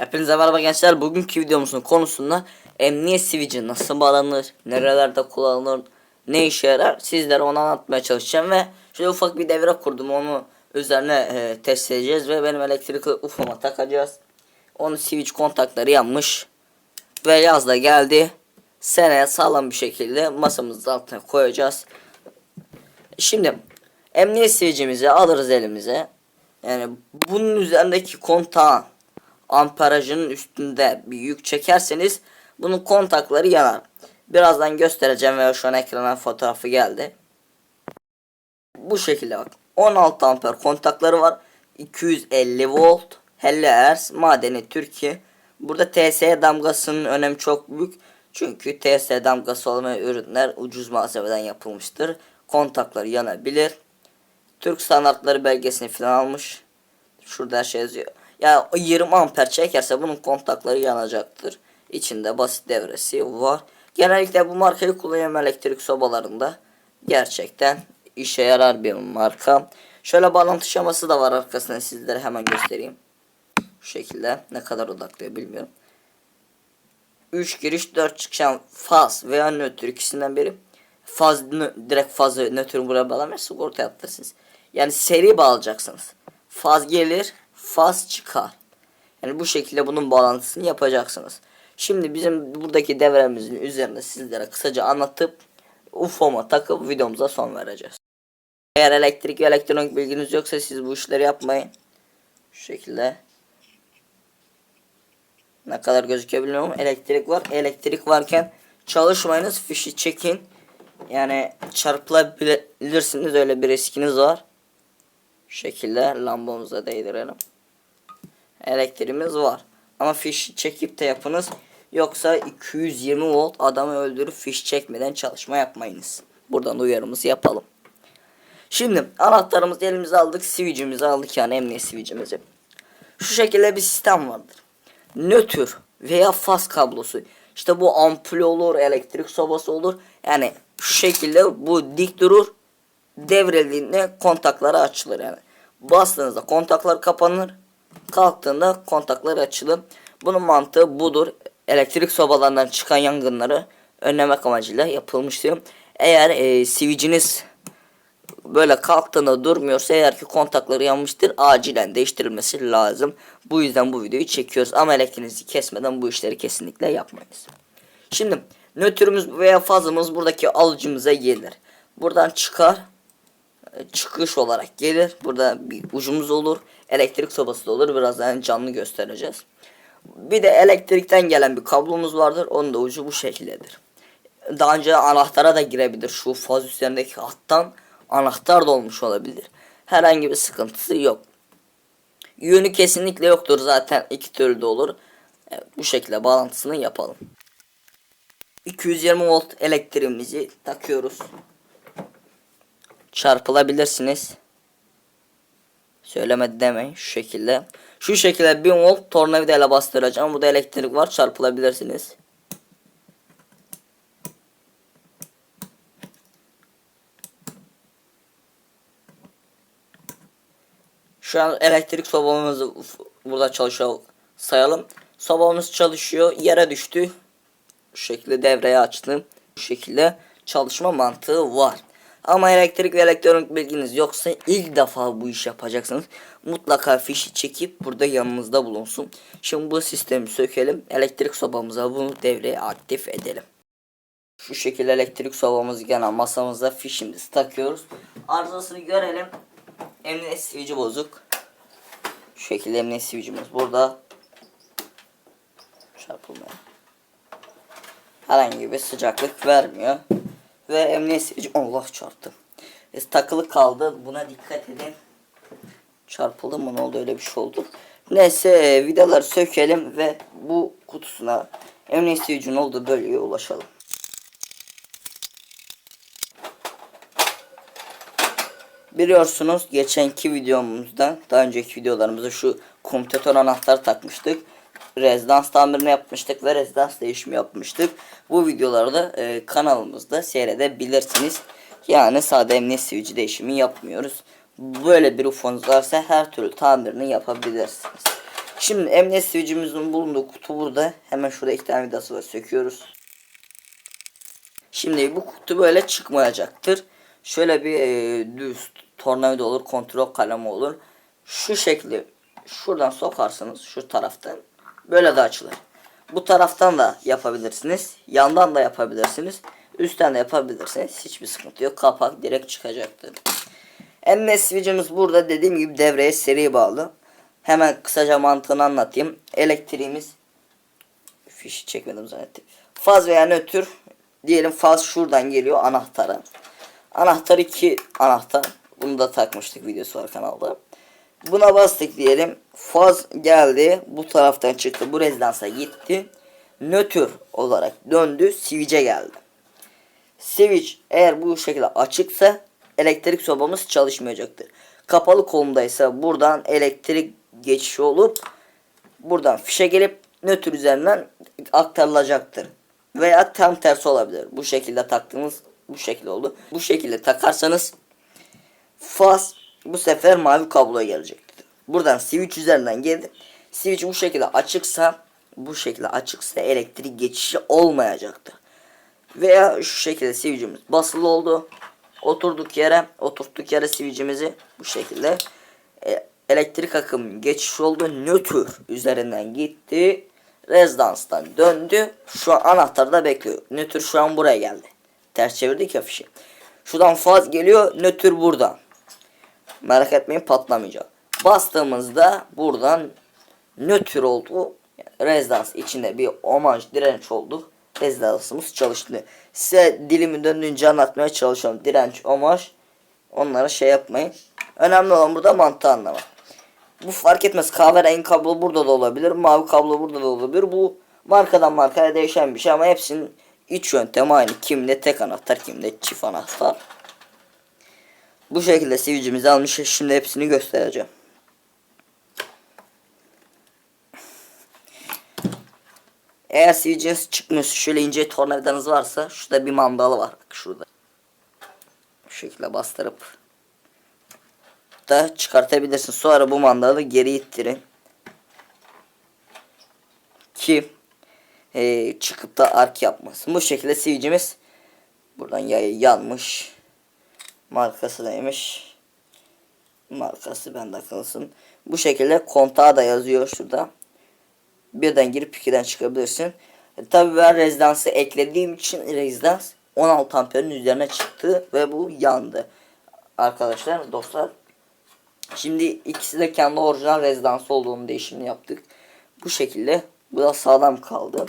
Hepinize merhaba gençler. Bugünkü videomuzun konusunda emniyet switch'i nasıl bağlanır, nerelerde kullanılır, ne işe yarar sizlere onu anlatmaya çalışacağım ve şöyle ufak bir devre kurdum onu üzerine e, test edeceğiz ve benim elektrikli ufoma takacağız. Onun switch kontakları yanmış ve yaz da geldi. Seneye sağlam bir şekilde masamızın altına koyacağız. Şimdi emniyet switch'imizi alırız elimize. Yani bunun üzerindeki kontağın amperajının üstünde bir yük çekerseniz bunun kontakları yanar. Birazdan göstereceğim ve şu an ekrana fotoğrafı geldi. Bu şekilde bak. 16 amper kontakları var. 250 volt. 50 Hz. Madeni Türkiye. Burada TSE damgasının önemi çok büyük. Çünkü TSE damgası olmayan ürünler ucuz malzemeden yapılmıştır. Kontakları yanabilir. Türk standartları belgesini falan almış. Şurada her şey yazıyor. Ya 20 amper çekerse bunun kontakları yanacaktır. İçinde basit devresi var. Genellikle bu markayı kullanıyorum elektrik sobalarında. Gerçekten işe yarar bir marka. Şöyle bağlantı şeması da var arkasında sizlere hemen göstereyim. Bu şekilde ne kadar odaklıyor bilmiyorum. 3 giriş 4 çıkan faz veya nötr ikisinden biri. Faz direkt fazı nötrü buraya bağlamıyorsa ortaya attırsınız. Yani seri bağlayacaksınız. Faz gelir, faz çıkar. Yani bu şekilde bunun bağlantısını yapacaksınız. Şimdi bizim buradaki devremizin üzerinde sizlere kısaca anlatıp UFO'ma takıp videomuza son vereceğiz. Eğer elektrik ve elektronik bilginiz yoksa siz bu işleri yapmayın. Şu şekilde. Ne kadar gözüküyor bilmiyorum. Elektrik var. Elektrik varken çalışmayınız. Fişi çekin. Yani çarpılabilirsiniz. Öyle bir riskiniz var. Şu şekilde lambamıza değdirelim. Elektriğimiz var. Ama fiş çekip de yapınız. Yoksa 220 volt adamı öldürüp fiş çekmeden çalışma yapmayınız. Buradan da uyarımızı yapalım. Şimdi anahtarımızı elimize aldık. Switch'imizi aldık yani emniyet switch'imizi. Şu şekilde bir sistem vardır. Nötr veya faz kablosu. İşte bu ampul olur, elektrik sobası olur. Yani şu şekilde bu dik durur. Devrildiğinde kontakları açılır yani. Bastığınızda kontaklar kapanır. Kalktığında kontaklar açılır. Bunun mantığı budur. Elektrik sobalarından çıkan yangınları önlemek amacıyla yapılmıştır. Eğer e, switch'iniz böyle kalktığında durmuyorsa eğer ki kontakları yanmıştır acilen değiştirilmesi lazım. Bu yüzden bu videoyu çekiyoruz ama elektriğinizi kesmeden bu işleri kesinlikle yapmayız. Şimdi nötrümüz veya fazımız buradaki alıcımıza gelir. Buradan çıkar çıkış olarak gelir. Burada bir ucumuz olur. Elektrik sobası da olur. Birazdan canlı göstereceğiz. Bir de elektrikten gelen bir kablomuz vardır. Onun da ucu bu şekildedir. Daha önce anahtara da girebilir. Şu faz üzerindeki hattan anahtar da olmuş olabilir. Herhangi bir sıkıntısı yok. Yönü kesinlikle yoktur zaten iki türlü de olur. Evet, bu şekilde bağlantısını yapalım. 220 volt elektriğimizi takıyoruz. Çarpılabilirsiniz. Söylemedi demeyin şu şekilde. Şu şekilde 1000 volt tornavida ile bastıracağım. Burada elektrik var çarpılabilirsiniz. Şu an elektrik sobamızı burada çalışıyor sayalım. Sobamız çalışıyor. Yere düştü. Bu şekilde devreye açtım. Bu şekilde çalışma mantığı var. Ama elektrik ve elektronik bilginiz yoksa ilk defa bu iş yapacaksınız. Mutlaka fişi çekip burada yanınızda bulunsun. Şimdi bu sistemi sökelim. Elektrik sobamıza bunu devreye aktif edelim. Şu şekilde elektrik sobamızı gene masamıza fişimizi takıyoruz. Arızasını görelim. Emniyet switch'i bozuk. Şu şekilde emniyet switch'imiz burada. Çarpılmıyor. Herhangi bir sıcaklık vermiyor. Ve emniyet Allah çarptı. E, takılı kaldı. Buna dikkat edin. Çarpıldı mı ne oldu öyle bir şey oldu. Neyse e, vidaları sökelim ve bu kutusuna emniyet switch'in olduğu bölgeye ulaşalım. Biliyorsunuz geçenki videomuzda daha önceki videolarımızda şu komutatör anahtarı takmıştık. Rezidans tamirini yapmıştık ve rezidans değişimi yapmıştık. Bu videolarda e, kanalımızda seyredebilirsiniz. Yani sade emniyet switch değişimi yapmıyoruz. Böyle bir ufonuz varsa her türlü tamirini yapabilirsiniz. Şimdi emniyet switch'imizin bulunduğu kutu burada. Hemen şurada iki tane vidası var. Söküyoruz. Şimdi bu kutu böyle çıkmayacaktır. Şöyle bir e, düz tornavida olur, kontrol kalemi olur. Şu şekli şuradan sokarsınız şu taraftan. Böyle de açılır. Bu taraftan da yapabilirsiniz. Yandan da yapabilirsiniz. Üstten de yapabilirsiniz. Hiçbir sıkıntı yok. Kapak direkt çıkacaktır. Emniyet switch'imiz burada dediğim gibi devreye seri bağlı. Hemen kısaca mantığını anlatayım. Elektriğimiz fişi çekmedim zannettim. Faz veya nötr diyelim faz şuradan geliyor anahtara. Anahtar 2 anahtar. Bunu da takmıştık videosu var kanalda. Buna bastık diyelim. Faz geldi. Bu taraftan çıktı. Bu rezidansa gitti. Nötr olarak döndü. Switch'e geldi. Switch eğer bu şekilde açıksa elektrik sobamız çalışmayacaktır. Kapalı konumdaysa buradan elektrik geçişi olup buradan fişe gelip nötr üzerinden aktarılacaktır. Veya tam tersi olabilir. Bu şekilde taktığınız bu şekilde oldu. Bu şekilde takarsanız faz bu sefer mavi kabloya gelecektir. Buradan switch üzerinden geldi. Switch bu şekilde açıksa bu şekilde açıksa elektrik geçişi olmayacaktır. Veya şu şekilde switch'imiz basılı oldu. Oturduk yere, oturttuk yere switch'imizi bu şekilde e, elektrik akım geçiş oldu. Nötr üzerinden gitti. Rezidanstan döndü. Şu an anahtarda bekliyor. Nötr şu an buraya geldi. Ters çevirdik ya fişi. Şuradan faz geliyor. Nötr buradan. Merak etmeyin patlamayacak. Bastığımızda buradan nötr oldu. Yani rezidans içinde bir omaj direnç oldu. Rezidansımız çalıştı. Size dilimi döndüğünce anlatmaya çalışıyorum. Direnç, omaj. Onlara şey yapmayın. Önemli olan burada mantığı anlamak. Bu fark etmez. Kahverengi kablo burada da olabilir. Mavi kablo burada da olabilir. Bu markadan markaya değişen bir şey ama hepsinin iç yöntemi aynı. Kimde tek anahtar, kimde çift anahtar. Bu şekilde switch'imizi almışız. Şimdi hepsini göstereceğim. Eğer switch'iniz çıkmıyorsa şöyle ince tornavidanız varsa şurada bir mandalı var. Bak şurada. Bu şekilde bastırıp da çıkartabilirsin. Sonra bu mandalı geri ittirin. Ki e, çıkıp da ark yapmasın. Bu şekilde switch'imiz buradan yanmış. Markası neymiş? Markası bende kalsın. Bu şekilde kontağı da yazıyor şurada. Birden girip ikiden çıkabilirsin. E, tabii ben rezidansı eklediğim için rezidans 16 amperin üzerine çıktı ve bu yandı. Arkadaşlar dostlar. Şimdi ikisi de kendi orijinal rezidansı olduğunu değişimini yaptık. Bu şekilde bu da sağlam kaldı.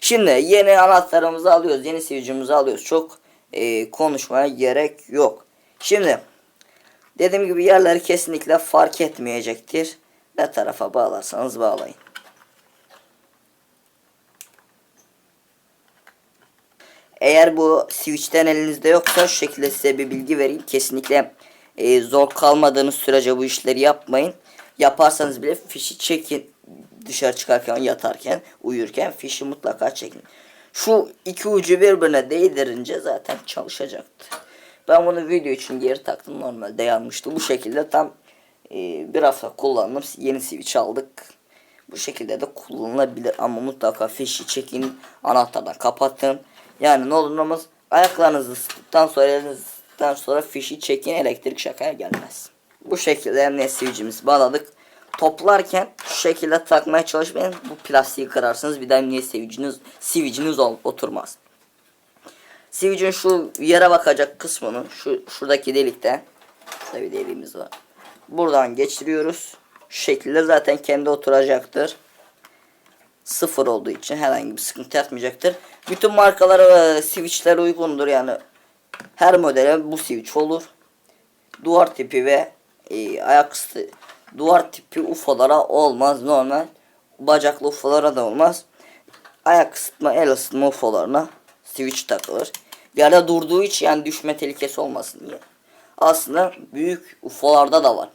Şimdi yeni anahtarımızı alıyoruz. Yeni switch'imizi alıyoruz. Çok e, konuşmaya gerek yok. Şimdi dediğim gibi yerleri kesinlikle fark etmeyecektir. Ne tarafa bağlarsanız bağlayın. Eğer bu switch'ten elinizde yoksa şu şekilde size bir bilgi vereyim. Kesinlikle e, zor kalmadığınız sürece bu işleri yapmayın. Yaparsanız bile fişi çekin. Dışarı çıkarken, yatarken, uyurken fişi mutlaka çekin. Şu iki ucu birbirine değdirince zaten çalışacaktı. Ben bunu video için geri taktım. Normalde yanmıştı. Bu şekilde tam e, bir hafta kullandım. Yeni switch aldık. Bu şekilde de kullanılabilir ama mutlaka fişi çekin. Anahtardan kapatın. Yani ne olur ne olmaz ayaklarınızı ısıttıktan sonra elinizi ısıttıktan sonra fişi çekin elektrik şakaya gelmez. Bu şekilde emniyet switch'imizi bağladık. Toplarken şu şekilde takmaya çalışmayın. Bu plastiği kırarsınız bir daha emniyet switch'iniz, switch'iniz oturmaz. Switch'in şu yere bakacak kısmını şu şuradaki delikten şurada bir deliğimiz var. Buradan geçiriyoruz. Şu şekilde zaten kendi oturacaktır. Sıfır olduğu için herhangi bir sıkıntı yapmayacaktır. Bütün markalara switchler uygundur yani. Her modele bu switch olur. Duvar tipi ve e, ayaküstü duvar tipi UFO'lara olmaz normal. Bacaklı UFO'lara da olmaz. Ayak ısıtma, el ısıtma UFO'larına switch takılır. Bir arada durduğu için yani düşme tehlikesi olmasın diye. Aslında büyük UFO'larda da var.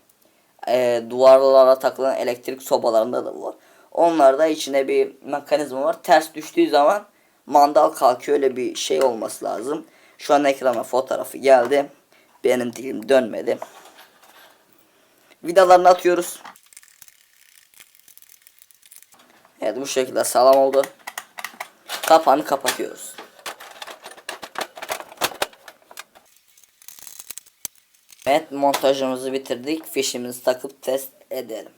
E, duvarlara takılan elektrik sobalarında da var. Onlarda içine bir mekanizma var. Ters düştüğü zaman mandal kalkıyor. Öyle bir şey olması lazım. Şu an ekrana fotoğrafı geldi. Benim dilim dönmedi. Vidalarını atıyoruz. Evet bu şekilde sağlam oldu. Kapağını kapatıyoruz. Evet montajımızı bitirdik. Fişimizi takıp test edelim.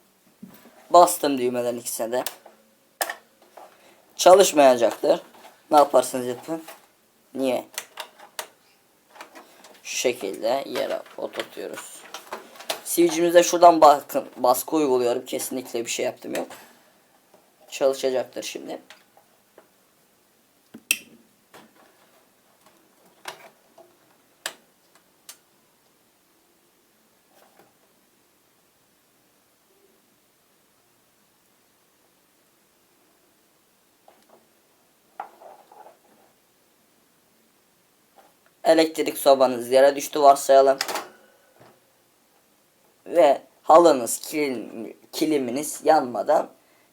Bastım düğmelerin ikisine de. Çalışmayacaktır. Ne yaparsınız yapın. Niye? Şu şekilde yere oturtuyoruz. Sivicimize şuradan bakın baskı uyguluyorum. Kesinlikle bir şey yaptım yok. Çalışacaktır şimdi. Elektrik sobanız yere düştü varsayalım. Ve halınız, kilim, kiliminiz yanmadan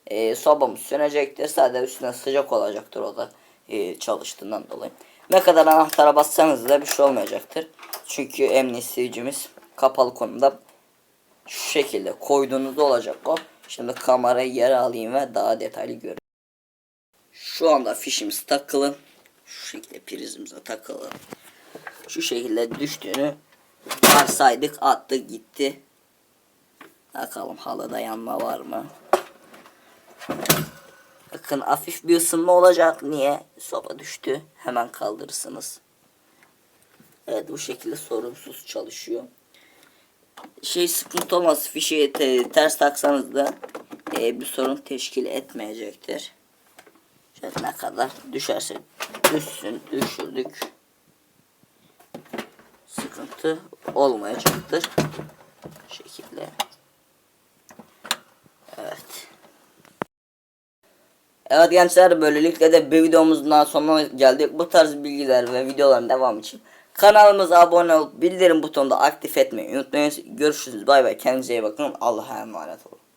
e, sobamız sönecektir. Sadece üstüne sıcak olacaktır o da e, çalıştığından dolayı. Ne kadar anahtara bassanız da bir şey olmayacaktır. Çünkü emniyet sivicimiz kapalı konumda şu şekilde koyduğunuzda olacak o. Şimdi kamerayı yere alayım ve daha detaylı görün. Şu anda fişimiz takılı. Şu şekilde prizimize takılı. Şu şekilde düştüğünü varsaydık attı gitti. Bakalım halıda yanma var mı? Bakın hafif bir ısınma olacak. Niye? Soba düştü. Hemen kaldırırsınız. Evet bu şekilde sorunsuz çalışıyor. Şey sıkıntı olmaz. Fişi te- ters taksanız da e, bir sorun teşkil etmeyecektir. Şöyle ne kadar düşerse düşsün. Düşürdük. Sıkıntı olmayacaktır. Bu şekilde. Evet. Evet gençler böylelikle de bir videomuzun sonuna geldik. Bu tarz bilgiler ve videoların devamı için kanalımıza abone olup bildirim butonunu da aktif etmeyi unutmayın. Görüşürüz bay bay kendinize iyi bakın. Allah'a emanet olun.